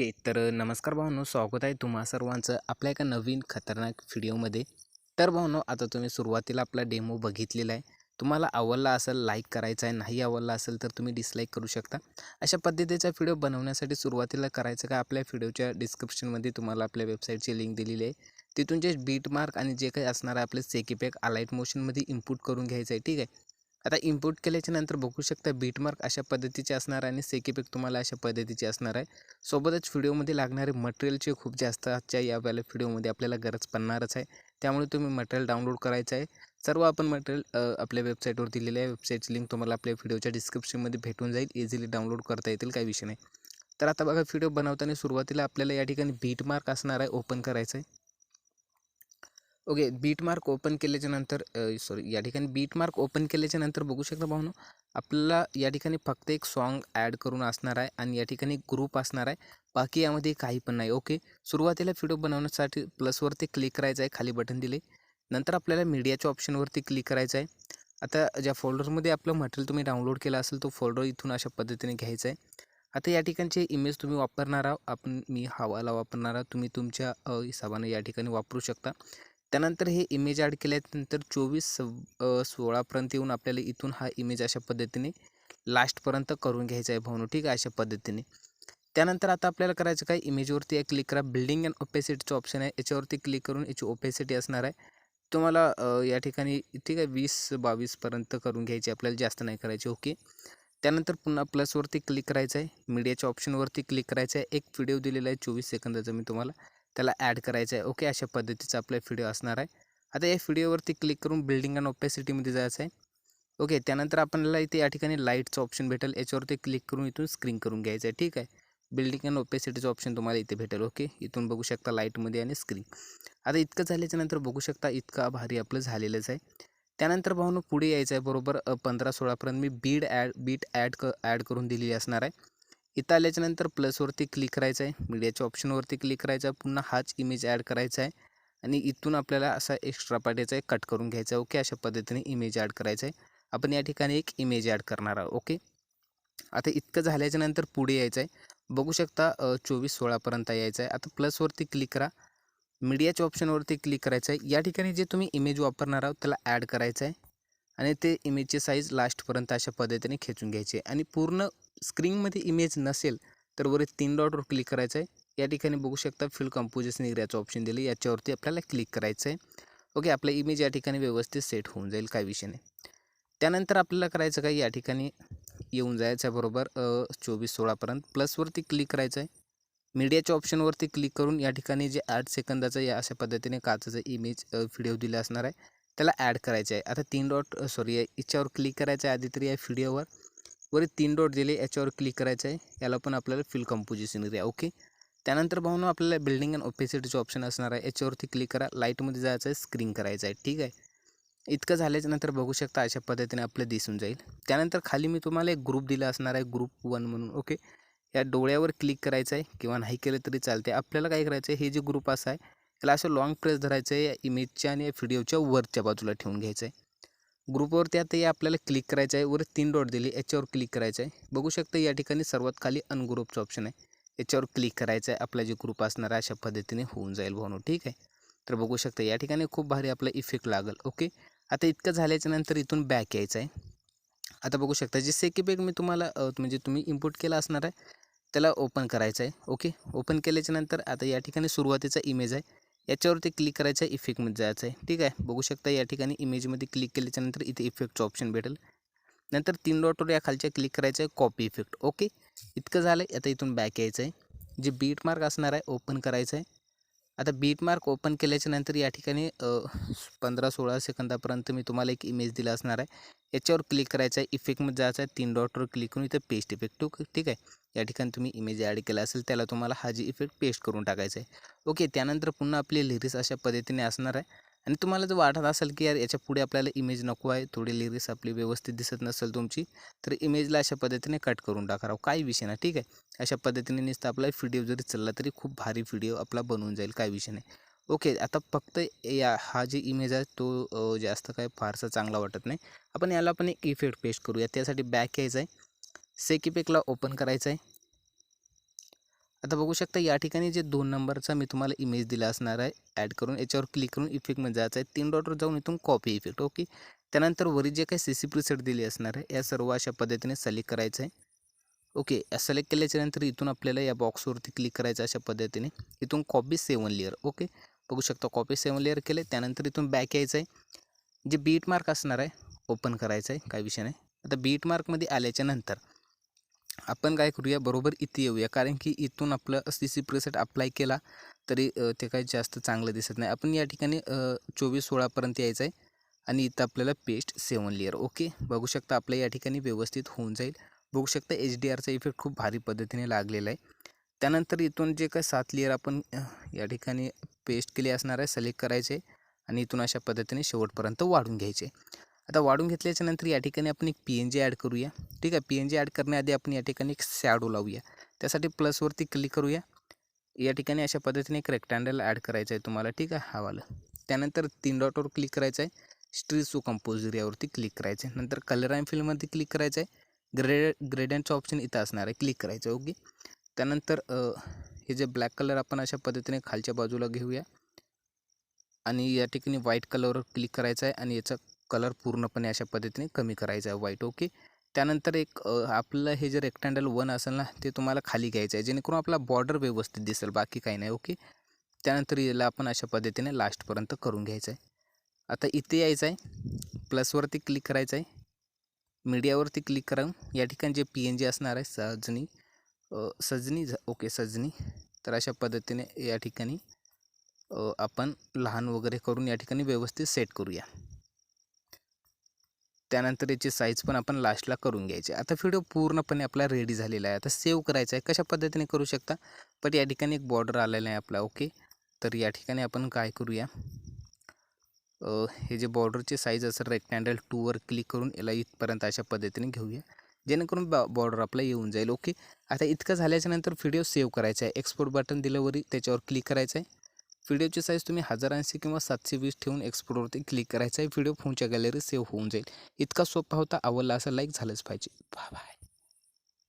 Okay तर नमस्कार भावनो स्वागत आहे तुम्हा सर्वांचं आपल्या एका नवीन खतरनाक व्हिडिओमध्ये. तर भावनो आता तुम्ही सुरुवातीला आपला डेमो बघितलेला आहे. तुम्हाला आवडला असेल लाईक करायचा आहे नाही आवडला असेल तर तुम्ही डिसलाईक करू शकता. अशा पद्धतीचा व्हिडिओ बनवण्यासाठी सुरुवातीला करायचं का आपल्या व्हिडिओच्या डिस्क्रिप्शनमध्ये तुम्हाला आपल्या वेबसाईटची लिंक दिलेली आहे. तिथून जे बीट मार्क आणि जे काही असणार आहे आपले सेकीपॅक अलाईट मोशनमध्ये इनपुट करून घ्यायचं आहे ठीक आहे? आता इम्पोर्ट केल्याच्यानंतर बघू शकता बीटमार्क अशा पद्धतीचे असणार आहे आणि सेकीपॅक तुम्हाला अशा पद्धतीचे असणार आहे. सोबतच व्हिडिओमध्ये लागणारे मटेरियलचे खूप जास्त आजच्या या वेळेला व्हिडिओमध्ये आपल्याला गरज पडणारच आहे. त्यामुळे तुम्ही मटेरियल डाउनलोड करायचं आहे. सर्व आपण मटेरियल आपल्या वेबसाईटवर दिलेलं आहे. वेबसाईटची लिंक तुम्हाला आपल्या व्हिडिओच्या डिस्क्रिप्शनमध्ये भेटून जाईल. इझिली डाउनलोड करता येतील काही विषय नाही. तर आता बघा व्हिडिओ बनवताना सुरुवातीला आपल्याला या ठिकाणी बीट मार्क असणार आहे ओपन करायचं आहे. ओके बीट मार्क ओपन केल्याच्यानंतर सॉरी या ठिकाणी बीट मार्क ओपन केल्याच्यानंतर बघू शकता भाऊनो आपल्याला या ठिकाणी फक्त एक सॉन्ग ॲड करून असणार आहे आणि या ठिकाणी ग्रुप असणार आहे. बाकी यामध्ये काही पण नाही ओके? सुरुवातीला व्हिडिओ बनवण्यासाठी प्लसवरती क्लिक करायचं आहे खाली बटन दिले. नंतर आपल्याला मीडियाच्या ऑप्शनवरती क्लिक करायचं आहे. आता ज्या फोल्डरमध्ये आपलं मटेरियल तुम्ही डाउनलोड केलं असेल तो फोल्डर इथून अशा पद्धतीने घ्यायचा आहे. आता या ठिकाणचे इमेज तुम्ही वापरणार आहात आपण मी हवाला वापरणार आहात तुम्ही तुमच्या हिसाबाने या ठिकाणी वापरू शकता. त्यानंतर हे इमेज ॲड केल्यानंतर चोवीस सव सोळापर्यंत येऊन आपल्याला इथून हा इमेज अशा पद्धतीने लास्टपर्यंत करून घ्यायचा आहे भावनो ठीक आहे? अशा पद्धतीने. त्यानंतर आता आपल्याला करायचं काय? इमेजवरती एक क्लिक करा. बिल्डिंग अँड ओपेसिटीचं ऑप्शन आहे. याच्यावरती क्लिक करून याची ओपेसिटी असणार आहे. तुम्हाला या ठिकाणी ठीक आहे? वीस बावीसपर्यंत करून घ्यायची आपल्याला जास्त नाही करायची ओके? त्यानंतर पुन्हा प्लसवरती क्लिक करायचं आहे. मीडियाच्या ऑप्शनवरती क्लिक करायचं आहे. एक व्हिडिओ दिलेला आहे. चोवीस सेकंदाचा मी तुम्हाला. त्याला ॲड करायचं आहे. ओके अशा पद्धतीचा आपला व्हिडिओ असणार आहे. आता या व्हिडिओवरती क्लिक करून बिल्डिंग अँड ओपेसिटीमध्ये जायचं आहे. ओके त्यानंतर आपल्याला इथे या ठिकाणी लाईटचं ऑप्शन भेटेल. याच्यावरती क्लिक करून इथून स्क्रीन करून घ्यायचं आहे. ठीक आहे. बिल्डिंग अँड ओपेसिटीचं ऑप्शन तुम्हाला इथे भेटेल. ओके इथून बघू शकता लाईटमध्ये आणि स्क्रीन. आता इतकं झाल्याच्यानंतर बघू शकता इतका भारी आपलं झालेलंच आहे. त्यानंतर भाऊनं पुढे यायचं आहे. बरोबर पंधरा सोळापर्यंत मी बीड ॲड बीट ॲड क ॲड करून दिलेली असणार आहे. इथं आल्याच्यानंतर प्लसवरती क्लिक करायचं आहे. मीडियाच्या ऑप्शनवरती क्लिक करायचं आहे. पुन्हा हाच इमेज ॲड करायचा आहे. आणि इथून आपल्याला असा एक्स्ट्रा पार्ट आहे कट करून घ्यायचा आहे. ओके अशा पद्धतीने इमेज ॲड करायचं आहे. आपण या ठिकाणी एक इमेज ॲड करणार आहोत. ओके आता इतकं झाल्याच्यानंतर पुढे यायचं आहे. बघू शकता चोवीस सोळापर्यंत यायचं आहे. आता प्लसवरती क्लिक करा. मीडियाच्या ऑप्शनवरती क्लिक करायचं आहे. या ठिकाणी जे तुम्ही इमेज वापरणार आहोत त्याला ॲड करायचं आहे. आणि ते इमेजची साईज लास्टपर्यंत अशा पद्धतीने खेचून घ्यायची. आहे आणि पूर्ण स्क्रीनमध्ये इमेज नसेल तर वर तीन डॉटवर क्लिक करायचं आहे या ठिकाणी बघू शकता फिल कंपोजिशन एरियाचं ऑप्शन दिले याच्यावरती आपल्याला क्लिक करायचं आहे ओके आपलं इमेज या ठिकाणी व्यवस्थित सेट होऊन जाईल काय विषय नाही. त्यानंतर आपल्याला करायचं काय? या ठिकाणी येऊन जायचं आहे बरोबर चोवीस सोळापर्यंत प्लसवरती क्लिक करायचं आहे मीडियाच्या ऑप्शनवरती क्लिक करून या ठिकाणी जे आठ सेकंदाचं या अशा पद्धतीने काचाचं इमेज व्हिडिओ दिला असणार आहे. त्याला ॲड करायचं आहे आता तीन डॉट सॉरी याच्यावर क्लिक करायचं आहे आधी तरी या व्हिडिओवर वर. तीन डॉट दिले याच्यावर क्लिक करायचं आहे याला पण आपल्याला फिल कंपोजिशन एरिया ओके त्यानंतर भावनो आपल्याला बिल्डिंग अँड ओपेसिटीचं ऑप्शन असणार आहे. याच्यावरती क्लिक करा. लाईटमध्ये जायचं आहे स्क्रीन करायचं आहे. ठीक आहे? इतकं झाल्याच्यानंतर बघू शकता अशा पद्धतीने आपलं दिसून जाईल. त्यानंतर खाली मी तुम्हाला एक ग्रुप दिला असणार आहे ग्रुप वन म्हणून. ओके या डोळ्यावर क्लिक करायचं आहे किंवा नाही केलं तरी चालते आपल्याला काय करायचं आहे हे जे ग्रुप असं आहे त्याला असं लॉंग प्रेस धरायचं आहे या इमेजच्या आणि या व्हिडिओच्या वरच्या बाजूला ठेवून घ्यायचं आहे. ग्रुपवरती आता या आपल्याला क्लिक करायचं आहे वर तीन डॉट दिली याच्यावर क्लिक करायचं आहे. बघू शकता या ठिकाणी सर्वात खाली अनग्रुपचं ऑप्शन आहे. याच्यावर क्लिक करायचं आहे आपला जे ग्रुप असणार आहे अशा पद्धतीने होऊन जाईल भावनो ठीक आहे? तर बघू शकता या ठिकाणी खूप भारी आपला इफेक्ट लागेल ओके आता इतकं झाल्याच्यानंतर इथून बॅक यायचं आहे. आता बघू शकता जे सेकीपॅक मी तुम्हाला म्हणजे तुम्ही इम्पोर्ट केला असणार आहे त्याला ओपन करायचं आहे ओके ओपन केल्याच्यानंतर आता या ठिकाणी सुरुवातीचा इमेज आहे. याच्यावरती क्लिक करायचं आहे इफेक्टमध्ये जायचं आहे. ठीक आहे? बघू शकता या ठिकाणी इमेजमध्ये क्लिक केल्याच्यानंतर इथे इफेक्टचं ऑप्शन भेटेल. नंतर तीन डॉटवर या खालच्या क्लिक करायचं आहे कॉपी इफेक्ट ओके इतकं झालं. आहे आता इथून बॅक यायचं आहे. जे बीट मार्क असणार आहे ओपन करायचं आहे. आता बीट मार्क ओपन केल्याच्यानंतर या ठिकाणी पंधरा सोळा सेकंदापर्यंत मी तुम्हाला एक इमेज दिला असणार आहे. याच्यावर क्लिक करायचं आहे. इफेक्टमध्ये जायचं आहे. तीन डॉटवर क्लिक करून इथं पेस्ट इफेक्ट ठीक आहे? या ठिकाणी तुम्ही इमेज ॲड केला असेल त्याला तुम्हाला हा जी इफेक्ट पेस्ट करून टाकायचा आहे. ओके त्यानंतर पुन्हा आपली लिरिक्स अशा पद्धतीने असणार आहे. आणि तुम्हाला जर वाटत असेल की यार याच्यापुढे आपल्याला इमेज नको आहे थोडी लिरिक्स आपली व्यवस्थित दिसत नसेल तुमची तर इमेजला अशा पद्धतीने कट करून टाका काही विषय नाही ठीक आहे? अशा पद्धतीने नुसतं आपला व्हिडिओ जरी चालला तरी खूप भारी व्हिडिओ आपला बनवून जाईल काही विषय नाही. ओके आता फक्त या हा जे इमेज आहे तो जास्त काय फारसा चांगला वाटत नाही. आपण याला आपण एक इफेक्ट पेस्ट करूया. त्यासाठी बॅक यायचं आहे सेकिपेकला ओपन करायचं आहे आता बघू शकता या ठिकाणी जे दोन नंबरचा मी तुम्हाला इमेज दिला असणार आहे ॲड करून याच्यावर क्लिक करून इफेक्टमध्ये जायचं आहे. तीन डॉटवर जाऊन इथून कॉपी इफेक्ट ओके त्यानंतर वरी जे काही सी सी प्रिसेट दिली असणार आहे या सर्व अशा पद्धतीने सिलेक्ट करायचं आहे. ओके सिलेक्ट केल्याच्यानंतर इथून आपल्याला या बॉक्सवरती क्लिक करायचं अशा पद्धतीने. इथून कॉपी सेवन लेअर ओके बघू शकता कॉपी सेवन लेअर केले त्यानंतर इथून बॅक यायचं आहे. जे बीट मार्क असणार आहे ओपन करायचं आहे काही विषय नाही. आता बीट मार्कमध्ये आल्याच्यानंतर आपण काय करूया बरोबर इथे येऊया. कारण की इथून आपलं सी सी प्रेसेट अप्लाय केला तरी ते काही जास्त चांगलं दिसत नाही. आपण या ठिकाणी चोवीस सोळापर्यंत यायचं आहे आणि इथं आपल्याला पेस्ट सेवन लेअर ओके बघू शकता आपल्या या ठिकाणी व्यवस्थित होऊन जाईल. बघू शकता एच डी आरचा इफेक्ट खूप भारी पद्धतीने लागलेला आहे. त्यानंतर इथून जे काय सात लेअर आपण या ठिकाणी पेस्ट केले असणार आहे सिलेक्ट करायचे आणि इथून अशा पद्धतीने शेवटपर्यंत वाढून घ्यायचे. आता वाढून घेतल्याच्या नंतर या ठिकाणी आपण एक पी एन जी ॲड करूया. ठीक आहे? पी एन जी ॲड करण्याआधी आपण या ठिकाणी एक शॅडो लावूया. त्यासाठी प्लसवरती क्लिक करूया. या ठिकाणी अशा पद्धतीने एक रेक्टँडल ॲड करायचं आहे तुम्हाला. ठीक आहे? हा त्यानंतर तीन डॉटवर क्लिक करायचं आहे. स्ट्रीसो कंपोजर यावरती क्लिक करायचं आहे. नंतर कलर अँड फील्डमध्ये क्लिक करायचं आहे. ग्रेड ग्रेडियंटचं ऑप्शन इथं असणार आहे. क्लिक करायचं ओके त्यानंतर हे जे ब्लॅक कलर आपण अशा पद्धतीने खालच्या बाजूला घेऊया. आणि या ठिकाणी व्हाईट कलरवर क्लिक करायचं आहे. आणि याचा कलर पूर्णपणे अशा पद्धतीने कमी करायचा आहे व्हाईट ओके त्यानंतर एक आपलं हे जे रेक्टँडल वन असेल ना ते तुम्हाला खाली घ्यायचं आहे. जेणेकरून आपला बॉर्डर व्यवस्थित दिसेल बाकी काही नाही ओके त्यानंतर याला आपण अशा पद्धतीने लास्टपर्यंत करून घ्यायचं आहे. आता इथे यायचं आहे. प्लसवरती क्लिक करायचं आहे. मीडियावरती क्लिक करा. या ठिकाणी जे पी एन जी असणार आहे सजनी सजनी झ- ओके सजनी. तर अशा पद्धतीने या ठिकाणी आपण लहान वगैरे करून या ठिकाणी व्यवस्थित सेट करूया. त्यानंतर याची साईज पण आपण लास्टला करून घ्यायची. आता व्हिडिओ पूर्णपणे आपला रेडी झालेला आहे. आता सेव्ह करायचा आहे. कशा पद्धतीने करू शकता? पण या ठिकाणी एक बॉर्डर आलेला आहे आपला. ओके तर या ठिकाणी आपण काय करूया? हे जे बॉर्डरची साईज असेल रेक्टँडल टूवर क्लिक करून याला इथपर्यंत अशा पद्धतीने घेऊया. जेणेकरून बॉ बॉर्डर आपला येऊन जाईल. ओके आता इतकं झाल्याच्यानंतर व्हिडिओ सेव्ह करायचा आहे. एक्सपोर्ट बटन दिल्यावरी त्याच्यावर क्लिक करायचं आहे. व्हिडिओची साईज तुम्ही हजार ऐंशी किंवा सातशे वीस ठेवून एक्सप्लोरवरती क्लिक करायचा आहे. व्हिडिओ फोनच्या गॅलरी सेव्ह होऊन जाईल. इतका सोपा होता आवडला असं लाईक झालंच पाहिजे. Bye bye